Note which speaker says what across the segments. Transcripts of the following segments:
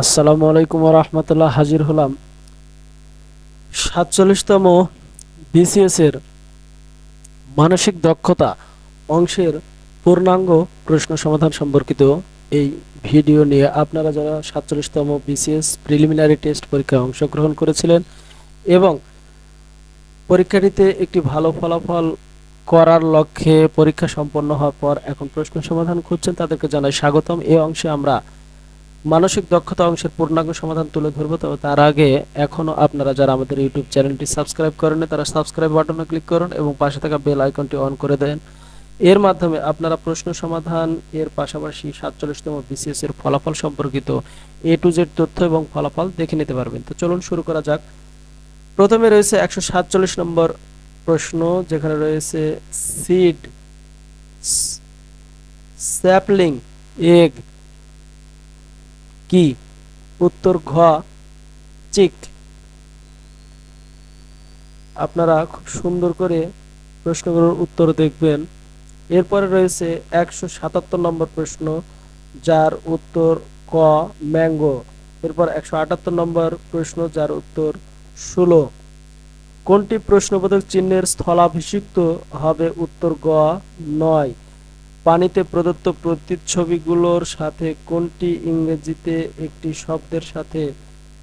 Speaker 1: আসসালামু আলাইকুম রহমতুল্লাহ, হাজির হলাম। সাতচল্লিশতম বিসিএস এর মানসিক দক্ষতা অংশের পূর্ণাঙ্গ প্রশ্ন সমাধান সম্পর্কিত এই ভিডিও নিয়ে আপনারা যারা সাতচল্লিশতম বিসিএস প্রিলিমিনারি টেস্ট পরীক্ষায় অংশগ্রহণ করেছিলেন এবং পরীক্ষাটিতে একটি ভালো ফলাফল করার লক্ষ্যে পরীক্ষা সম্পন্ন হওয়ার পর এখন প্রশ্ন সমাধান খুঁজছেন, তাদেরকে জানাই স্বাগতম। এই অংশে আমরা মানসিক দক্ষতা অংশের পূর্ণাঙ্গ সমাধান তুলে ধরবো। তবে তার আগে এখনও আপনারা যারা আমাদের ইউটিউব চ্যানেলটি সাবস্ক্রাইব করেন তারা সাবস্ক্রাইব বাটনে ক্লিক করুন এবং পাশে থাকা বেল আইকনটি অন করে দেন। এর মাধ্যমে আপনারা প্রশ্ন সমাধান, এর পাশাপাশি সাতচল্লিশতম বিসিএস এর ফলাফল সম্পর্কিত এ টু জেড তথ্য এবং ফলাফল দেখে নিতে পারবেন। তো চলুন শুরু করা যাক। প্রথমে রয়েছে একশো সাতচল্লিশ নম্বর প্রশ্ন, যেখানে রয়েছে সিড স্যাপলিং এগ কি? উত্তর ঘ, চিক। আপনারা খুব সুন্দর করে প্রশ্নগুলোর উত্তর দেখবেন। এরপরে রয়েছে একশো সাতাত্তর নম্বর প্রশ্ন, যার উত্তর ক, ম্যাঙ্গো। এরপর একশো আটাত্তর নম্বর প্রশ্ন, যার উত্তর ষোলো। কোনটি প্রশ্নবোধক চিহ্নের স্থলাভিষিক্ত হবে উত্তর গ, নয়। পানিতে প্রদত্ত প্রতিচ্ছবিগুলোর সাথে কোনটি ইংরেজিতে একটি শব্দের সাথে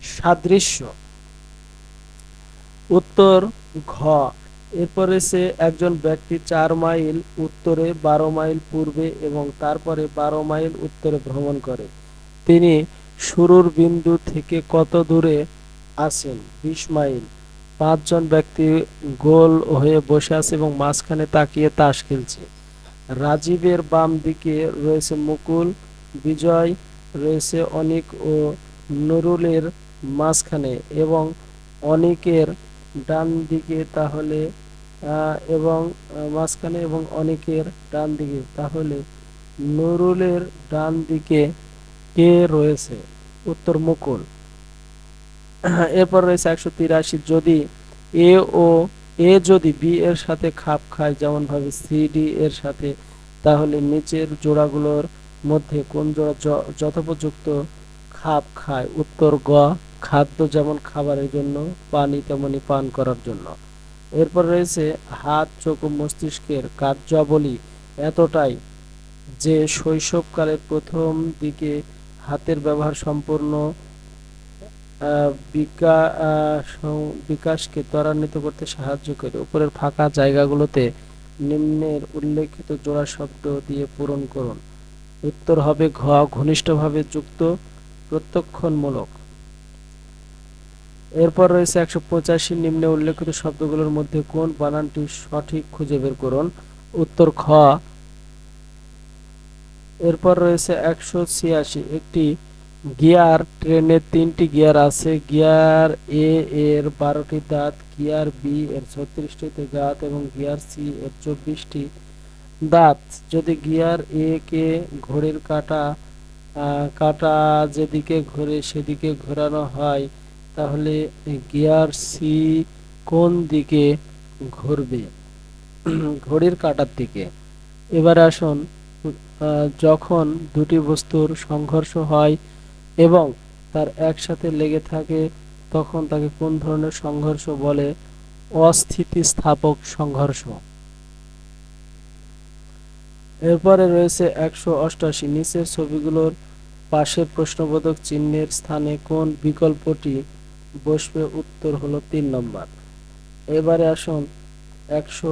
Speaker 1: সাদৃশ্য? উত্তর, ঘ। এরপর রয়েছে একজন ব্যক্তি চার মাইল উত্তরে, বারো মাইল পূর্বে এবং তারপরে বারো মাইল উত্তরে ভ্রমণ করে। তিনি শুরুর বিন্দু থেকে কত দূরে আছেন? বিশ মাইল। পাঁচজন ব্যক্তি গোল হয়ে বসে আছে এবং মাঝখানে তাকিয়ে তাস খেলছে। রাজীবের বাম দিকে রয়েছে মুকুল, বিজয় রয়েছে অনিক ও নুরুলের মাঝখানে এবং অনিকের ডান দিকে তাহলে এবং মাঝখানে এবং অনিকের ডান দিকে তাহলে নুরুলের ডান দিকে কে রয়েছে? উত্তর মুকুল। এরপর রয়েছে একশো তিরাশি। যদি এ ও এ যদি বি এর সাথে খাপ খায় যেমন ভাবে সি ডি এর সাথে তাহলে নিচের জোড়াগুলোর মধ্যে কোন জোড়া যথোপযুক্ত খাপ খায়? উত্তর গ, খাদ্য যেমন খাবারের জন্য, পানি তেমনি পান করার জন্য। এরপর রয়েছে হাত, চোখ ও মস্তিষ্কের কার্যাবলী এতটাই যে শৈশবকালের প্রথম দিকে হাতের ব্যবহার সম্পূর্ণ বিকাশকে ত্বরান্বিত করতে সাহায্য করে। উপরের ফাঁকা জায়গাগুলোতে নিম্নের উল্লেখিত জোড়া শব্দ দিয়ে পূরণ করুন। উত্তর হবে ঘ, ঘনিষ্ঠভাবে যুক্ত প্রত্যক্ষণমূলক এরপর রয়েছে একশো পঁচাশি নিম্নে উল্লেখিত শব্দগুলোর মধ্যে কোন বানানটি সঠিক খুঁজে বের করুন। উত্তর খ। এরপর রয়েছে একশো ছিয়াশি, একটি গিয়ার ট্রেনের তিনটি গিয়ার আছে। গিয়ার এ এর বারোটি দাঁত, গিয়ার বি এর ছত্রিশটি দাঁত এবং গিয়ার সি এর চব্বিশটি দাঁত। যদি গিয়ার এ কে ঘড়ির কাটা কাটা যেদিকে ঘোরে সেদিকে ঘোরানো হয়, তাহলে গিয়ার সি কোন দিকে ঘুরবে? ঘড়ির কাঁটার দিকে। এবার আসুন যখন দুটি বস্তুর সংঘর্ষ হয় এবং তার একসাথে লেগে থাকে, তখন তাকে কোন ধরনের সংঘর্ষ বলে? অস্থিতিস্থাপক সংঘর্ষ। এরপরে রয়েছে একশো অষ্টাশি। নিচের ছবিগুলোর পাশের প্রশ্নবোধক চিহ্নের স্থানে কোন বিকল্পটি? বসবে উত্তর হলো তিন নম্বর। এবারে আসুন একশো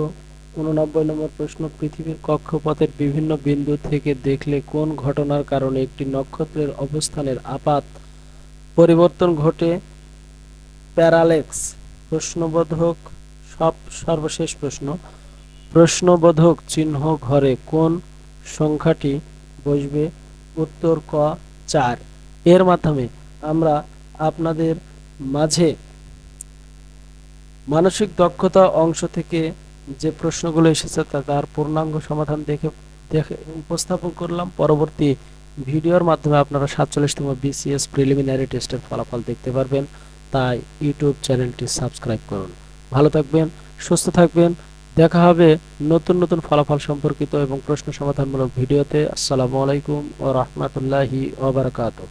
Speaker 1: উননব্বই নম্বর প্রশ্ন, পৃথিবীর কক্ষপথের বিভিন্ন বিন্দু থেকে দেখলে কোন ঘটনার কারণে একটি নক্ষত্রের অবস্থানের আপাত পরিবর্তন ঘটে? প্যারালেক্স, প্রশ্নবোধক, সব সর্বশেষ প্রশ্ন। প্রশ্নবোধক চিহ্ন ঘরে কোন সংখ্যাটি বসবে? উত্তর ক, চার। এর মাধ্যমে আমরা আপনাদের মাঝে মানসিক দক্ষতা অংশ থেকে যে প্রশ্নগুলো এসেছে তার পূর্ণাঙ্গ সমাধান দেখে দেখে উপস্থাপন করলাম। পরবর্তী ভিডিওর মাধ্যমে আপনারা সাতচল্লিশতম বিসিএস প্রিলিমিনারি টেস্টের ফলাফল দেখতে পারবেন। তাই ইউটিউব চ্যানেলটি সাবস্ক্রাইব করুন। ভালো থাকবেন, সুস্থ থাকবেন। দেখা হবে নতুন নতুন ফলাফল সম্পর্কিত এবং প্রশ্ন সমাধানমূলক ভিডিওতে। আসসালামু আলাইকুম ও রহমতুল্লাহি ওবরাকাতুহ